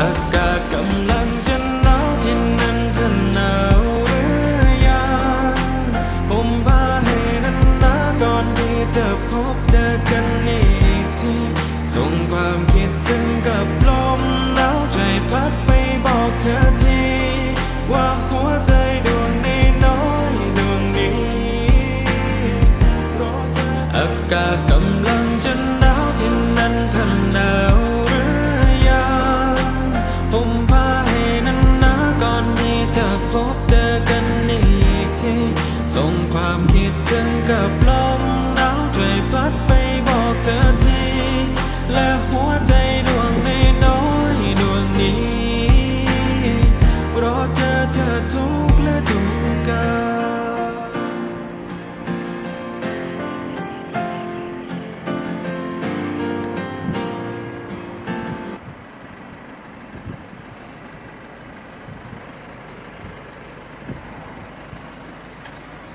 อากาศกำลังจะหนาวที่นั่นเธอหนาวหรือยังผมพาให้นั้นนะก่อนที่จะพบเจอกันอีกทีส่งความคิดถึงกับลมหนาวใจพัดไปบอกเธอทีว่าหัวใจดวงนี้น้อยดวงนี้อากาศกำลังจะ อนที่จะพบเจอกันอีกทีส่งความคิดถึงกับลมหนาวช่วยพัดไปบอกเธอทีและหัวใจดวงน้อยดวงนี้รอเจอเธอทุ